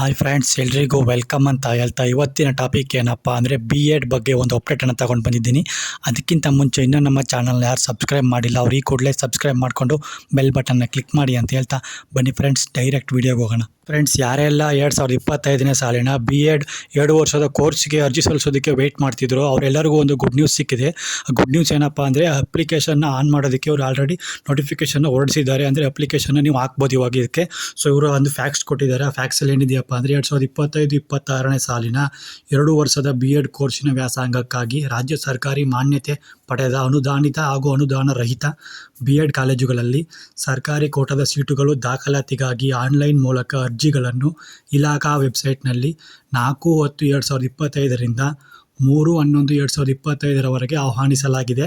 Hi friends ಎಲ್ರಿಗೂ welcome ಅಂತ ಹೇಳ್ತಾ ಇವತ್ತಿನ ಟಾಪಿಕ್ ಏನಪ್ಪ ಅಂದರೆ ಬಿ ಎಡ್ ಬಗ್ಗೆ ಒಂದು ಅಪ್ಡೇಟನ್ನು ತಗೊಂಡು ಬಂದಿದ್ದೀನಿ. ಅದಕ್ಕಿಂತ ಮುಂಚೆ ಇನ್ನೂ ನಮ್ಮ ಚಾನಲ್ನ ಯಾರು ಸಬ್ಸ್ಕ್ರೈಬ್ ಮಾಡಿಲ್ಲ, ಅವ್ರು ಈ ಕೂಡಲೇ ಸಬ್ಸ್ಕ್ರೈಬ್ ಮಾಡಿಕೊಂಡು ಬೆಲ್ ಬಟನ್ನ ಕ್ಲಿಕ್ ಮಾಡಿ ಅಂತ ಹೇಳ್ತಾ ಬನ್ನಿ ಫ್ರೆಂಡ್ಸ್ ಡೈರೆಕ್ಟ್ ವೀಡಿಯೋಗೆ ಹೋಗೋಣ. ಫ್ರೆಂಡ್ಸ್ ಯಾರೆಲ್ಲ ಎರಡು ಸಾವಿರದ ಇಪ್ಪತ್ತೈದನೇ ಸಾಲಿನ ಬಿ ಎಡ್ ಎರಡು ವರ್ಷದ ಕೋರ್ಸ್ಗೆ ಅರ್ಜಿ ಸಲ್ಲಿಸೋದಕ್ಕೆ ವೆಯ್ಟ್ ಮಾಡ್ತಿದ್ರು ಅವರೆಲ್ಲರಿಗೂ ಒಂದು ಗುಡ್ ನ್ಯೂಸ್ ಸಿಕ್ಕಿದೆ. ಗುಡ್ ನ್ಯೂಸ್ ಏನಪ್ಪ ಅಂದರೆ ಅಪ್ಲಿಕೇಶನ್ನ ಆನ್ ಮಾಡೋದಕ್ಕೆ ಅವ್ರು ಆಲ್ರೆಡಿ ನೋಟಿಫಿಕೇಶನ್ ಹೊರಡಿಸಿದ್ದಾರೆ. ಅಂದರೆ ಅಪ್ಲಿಕೇಶನ್ನ ನೀವು ಹಾಕ್ಬೋದು ಇವಾಗ ಇದಕ್ಕೆ. ಸೊ ಇವರು ಒಂದು ಫ್ಯಾಕ್ಸ್ ಕೊಟ್ಟಿದ್ದಾರೆ. ಆ ಫ್ಯಾಕ್ಸಲ್ಲಿ ಏನಿದೆಯಪ್ಪ ಅಂದರೆ ಎರಡು ಸಾವಿರದ ಇಪ್ಪತ್ತೈದು, ಇಪ್ಪತ್ತಾರನೇ ಸಾಲಿನ ಎರಡು ವರ್ಷದ ಬಿ ಎಡ್ ಕೋರ್ಸಿನ ವ್ಯಾಸಂಗಕ್ಕಾಗಿ ರಾಜ್ಯ ಸರ್ಕಾರಿ ಮಾನ್ಯತೆ ಪಡೆದ ಅನುದಾನಿತ ಹಾಗೂ ಅನುದಾನ ರಹಿತ ಬಿ ಎಡ್ ಕಾಲೇಜುಗಳಲ್ಲಿ ಸರ್ಕಾರಿ ಕೋಟದ ಸೀಟುಗಳು ದಾಖಲಾತಿಗಾಗಿ ಆನ್ಲೈನ್ ಮೂಲಕ ಅರ್ಜಿಗಳನ್ನು ಇಲಾಖಾ ವೆಬ್ಸೈಟ್ನಲ್ಲಿ ನಾಲ್ಕು ಹತ್ತು ಎರಡು ಸಾವಿರದ ಇಪ್ಪತ್ತೈದರಿಂದ ಮೂರು ಹನ್ನೊಂದು ಎರಡು ಸಾವಿರದ ಇಪ್ಪತ್ತೈದರವರೆಗೆ ಆಹ್ವಾನಿಸಲಾಗಿದೆ.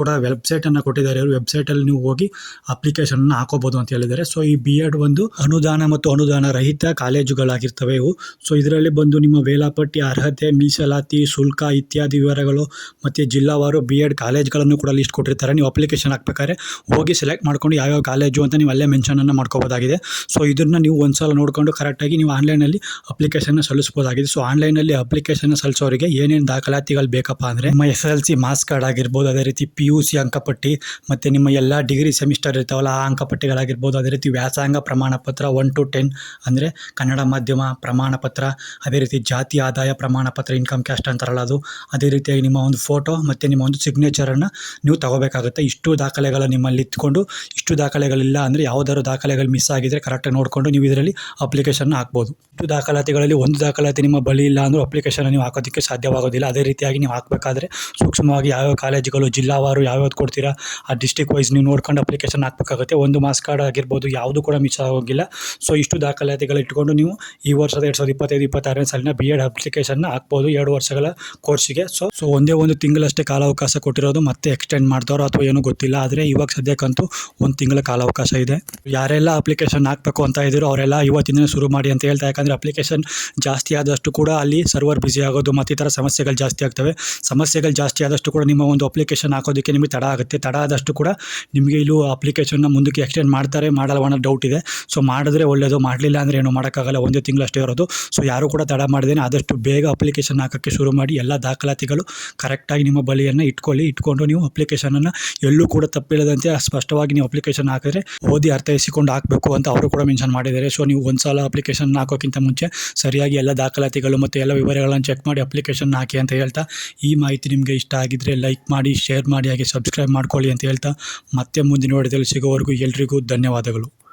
ಕೂಡ ವೆಬ್ಸೈಟನ್ನು ಕೊಟ್ಟಿದ್ದಾರೆ. ಅವರು ವೆಬ್ಸೈಟಲ್ಲಿ ನೀವು ಹೋಗಿ ಅಪ್ಲಿಕೇಶನ್ನ ಹಾಕೋಬೋದು ಅಂತ ಹೇಳಿದ್ದಾರೆ. ಸೊ ಈ ಬಿ ಎಡ್ ಒಂದು ಅನುದಾನ ಮತ್ತು ಅನುದಾನ ರಹಿತ ಕಾಲೇಜುಗಳಾಗಿರ್ತವೆ ಇವು. ಸೊ ಇದರಲ್ಲಿ ಬಂದು ನಿಮ್ಮ ವೇಳಾಪಟ್ಟಿ, ಅರ್ಹತೆ, ಮೀಸಲಾತಿ, ಶುಲ್ಕ ಇತ್ಯಾದಿ ವಿವರಗಳು ಮತ್ತು ಜಿಲ್ಲಾವಾರು ಬಿ ಎಡ್ ಕಾಲೇಜ್ಗಳನ್ನು ಕೂಡ ಲಿಸ್ಟ್ ಕೊಟ್ಟಿರ್ತಾರೆ. ನೀವು ಅಪ್ಲಿಕೇಶನ್ ಹಾಕ್ಬೇಕಾದ್ರೆ ಹೋಗಿ ಸೆಲೆಕ್ಟ್ ಮಾಡ್ಕೊಂಡು ಯಾವ್ಯಾವ ಕಾಲೇಜು ಅಂತ ನೀವು ಅಲ್ಲೇ ಮೆನ್ಷನನ್ನು ಮಾಡ್ಕೋಬೋದಾಗಿದೆ. ಸೊ ಇದನ್ನು ನೀವು ಒಂದು ಸಲ ನೋಡಿಕೊಂಡು ಕರೆಕ್ಟಾಗಿ ನೀವು ಆನ್ಲೈನಲ್ಲಿ ಅಪ್ಲಿಕೇಶನ್ನ ಸಲ್ಲಿಸ್ಬೋದಾಗಿದೆ. ಸೊ ಆನ್ಲೈನಲ್ಲಿ ಅಪ್ಲಿಕೇಶನ್ ಸಲ್ಲಿಸೋರಿಗೆ ಏನೇನು ದಾಖಲಾತಿಗಳು ಬೇಕಪ್ಪ ಅಂದರೆ ನಿಮ್ಮ S L C marks card ಆಗಿರ್ಬೋದು, ಅದೇ ರೀತಿ ಪಿ ಯು ಸಿ ಅಂಕಪಟ್ಟಿ ಮತ್ತು ನಿಮ್ಮ ಎಲ್ಲ ಡಿಗ್ರಿ ಸೆಮಿಸ್ಟರ್ ಇರ್ತಾವಲ್ಲ ಆ ಅಂಕಪಟ್ಟಿಗಳಾಗಿರ್ಬೋದು, ಅದೇ ರೀತಿ ವ್ಯಾಸಂಗ ಪ್ರಮಾಣ ಪತ್ರ ಒನ್ ಟು ಟೆನ್ ಅಂದರೆ ಕನ್ನಡ ಮಾಧ್ಯಮ ಪ್ರಮಾಣ ಪತ್ರ, ಅದೇ ರೀತಿ ಜಾತಿ ಆದಾಯ ಪ್ರಮಾಣ ಪತ್ರ ಇನ್ಕಮ್ ಕ್ಯಾಸ್ಟ್ ಅಂತಾರಲ್ಲ ಅದು. ಅದೇ ರೀತಿಯಾಗಿ ನಿಮ್ಮ ಒಂದು ಫೋಟೋ ಮತ್ತು ನಿಮ್ಮ ಒಂದು ಸಿಗ್ನೇಚರನ್ನು ನೀವು ತಗೋಬೇಕಾಗುತ್ತೆ. ಇಷ್ಟು ದಾಖಲೆಗಳು ನಿಮ್ಮಲ್ಲಿ ಇಟ್ಕೊಂಡು, ಇಷ್ಟು ದಾಖಲೆಗಳಿಲ್ಲ ಅಂದರೆ ಯಾವುದಾದ್ರು ದಾಖಲೆಗಳು ಮಿಸ್ ಆಗಿದ್ರೆ ಕರೆಕ್ಟಾಗಿ ನೋಡಿಕೊಂಡು ನೀವು ಇದರಲ್ಲಿ ಅಪ್ಲಿಕೇಶನ್ ಹಾಕ್ಬೋದು. ಇಷ್ಟು ದಾಖಲಾತಿಗಳಲ್ಲಿ ಒಂದು ದಾಖಲಾತಿ ನಿಮ್ಮ ಬಳಿ ಇಲ್ಲ ಅಂದರೂ ಅಪ್ಲಿಕೇಶನ್ ನೀವು ಹಾಕೋದಕ್ಕೆ ಸಾಧ್ಯವಾಗೋದಿಲ್ಲ. ಅದೇ ರೀತಿಯಾಗಿ ನೀವು ಹಾಕಬೇಕಾದ್ರೆ ಸೂಕ್ಷ್ಮವಾಗಿ ಯಾವ್ಯಾವ ಕಾಲೇಜುಗಳು ಜಿಲ್ಲಾವಾರು ಯಾವ್ಯಾವ್ದು ಕೊಡ್ತೀರಾ, ಆ ಡಿಸ್ಟಿಕ್ ವೈಸ್ ನೀವು ನೋಡ್ಕೊಂಡು ಅಪ್ಲಿಕೇಶನ್ ಹಾಕಬೇಕಾಗುತ್ತೆ. ಒಂದು ಮಾಸ್ ಕಾರ್ಡ್ ಆಗಿರ್ಬೋದು, ಯಾವುದು ಕೂಡ ಮಿಸ್ ಆಗೋಗಿಲ್ಲ. ಸೊ ಇಷ್ಟು ದಾಖಲಾತಿಗಳು ಇಟ್ಕೊಂಡು ನೀವು ಈ ವರ್ಷದ ಎರಡು ಸಾವಿರದ ಇಪ್ಪತ್ತೈದು, ಇಪ್ಪತ್ತಾರನೇ ಸಾಲಿನ ಬಿ ಎಡ್ ಅಪ್ಲಿಕೇಶನ್ನ ಹಾಕ್ಬೋದು ಎರಡು ವರ್ಷಗಳ ಕೋರ್ಸಿಗೆ ಸೊ ಸೊ ಒಂದೇ ಒಂದು ತಿಂಗಳಷ್ಟೇ ಕಾಲಾವಕಾಶ ಕೊಟ್ಟಿರೋದು ಮತ್ತೆ ಎಕ್ಸ್ಟೆಂಡ್ ಮಾಡ್ತಾರೋ ಅಥವಾ ಏನೂ ಗೊತ್ತಿಲ್ಲ. ಆದರೆ ಇವಾಗ ಸದ್ಯಕ್ಕಂತೂ ಒಂದು ತಿಂಗಳ ಕಾಲಾವಕಾಶ ಇದೆ. ಯಾರೆಲ್ಲ ಅಪ್ಲಿಕೇಶನ್ ಹಾಕಬೇಕು ಅಂತ ಇದ್ದೀರೋ ಅವರೆಲ್ಲ ಇವತ್ತಿನ ಶುರು ಮಾಡಿ ಅಂತ ಹೇಳ್ತಾ. ಯಾಕಂದರೆ ಅಪ್ಲಿಕೇಶನ್ ಜಾಸ್ತಿ ಆದಷ್ಟು ಕೂಡ ಅಲ್ಲಿ ಸರ್ವರ್ ಬಿಸಿ ಆಗೋದು ಮತ್ತು ಈ ಸಮಸ್ಯೆಗಳು ಜಾಸ್ತಿ ಆಗ್ತವೆ. ಸಮಸ್ಯೆಗಳು ಜಾಸ್ತಿ ಆದಷ್ಟು ಕೂಡ ನಿಮ್ಮ ಒಂದು ಅಪ್ಲಿಕೇಶನ್ ಹಾಕೋದಕ್ಕೆ ನಿಮಗೆ ತಡ ಆಗುತ್ತೆ. ತಡ ಆದಷ್ಟು ಕೂಡ ನಿಮಗೆ ಇಲ್ಲೂ ಅಪ್ಲಿಕೇಶನ್ನ ಮುಂದಕ್ಕೆ ಎಕ್ಸ್ಟೆಂಡ್ ಮಾಡ್ತಾರೆ, ಮಾಡಲ್ವ ಅನ್ನೋ ಡೌಟ್ ಇದೆ. ಸೊ ಮಾಡಿದ್ರೆ ಒಳ್ಳೆಯದು ಮಾಡಲಿಲ್ಲ ಅಂದರೆ ಏನು ಮಾಡೋಕ್ಕಾಗಲ್ಲ. ಒಂದೇ ತಿಂಗಳು ಅಷ್ಟೇ ಇರೋದು. ಸೊ ಯಾರು ಕೂಡ ತಡ ಮಾಡಿದೇನೆ. ಆದಷ್ಟು ಬೇಗ ಅಪ್ಲಿಕೇಶನ್ ಹಾಕೋಕ್ಕೆ ಶುರು ಮಾಡಿ ಎಲ್ಲ ದಾಖಲಾತಿಗಳು ಕರೆಕ್ಟಾಗಿ ನಿಮ್ಮ ಬಳಿಯನ್ನು ಇಟ್ಕೊಳ್ಳಿ. ಇಟ್ಕೊಂಡು ನೀವು ಅಪ್ಲಿಕೇಶನನ್ನು ಎಲ್ಲೂ ಕೂಡ ತಪ್ಪಿಲ್ಲದಂತೆ ಸ್ಪಷ್ಟವಾಗಿ ನೀವು ಅಪ್ಲಿಕೇಶನ್ ಹಾಕಿದ್ರೆ ಓದಿ ಅರ್ಥೈಸಿಕೊಂಡು ಹಾಕಬೇಕು ಅಂತ ಅವರು ಕೂಡ ಮೆನ್ಷನ್ ಮಾಡಿದ್ದಾರೆ. ಸೊ ನೀವು ಒಂದು ಸಲ ಅಪ್ಲಿಕೇಶನ್ ಹಾಕೋಕ್ಕಿಂತ ಮುಂಚೆ ಸರಿಯಾಗಿ ಎಲ್ಲ ದಾಖಲಾತಿಗಳು ಮತ್ತು ಎಲ್ಲ ವಿವರಗಳನ್ನು ಚೆಕ್ ಮಾಡಿ ಅಪ್ಲಿಕೇಶನ್ ಹಾಕಿ ಅಂತ ಹೇಳ್ತಾ ಈ ಮಾಹಿತಿ ನಿಮಗೆ ಇಷ್ಟ ಆಗಿದ್ದರೆ ಲೈಕ್ ಮಾಡಿ ಶೇರ್ ಮಾಡಿ. ಹಾಗೆ ಸಬ್ಸ್ಕ್ರೈಬ್ ಮಾಡ್ಕೊಳ್ಳಿ ಅಂತ ಹೇಳ್ತಾ ಮತ್ತೆ ಮುಂದಿನ ವಿಡಿಯೋದಲ್ಲಿ ಸಿಗೋವರೆಗೂ ಎಲ್ರಿಗೂ ಧನ್ಯವಾದಗಳು.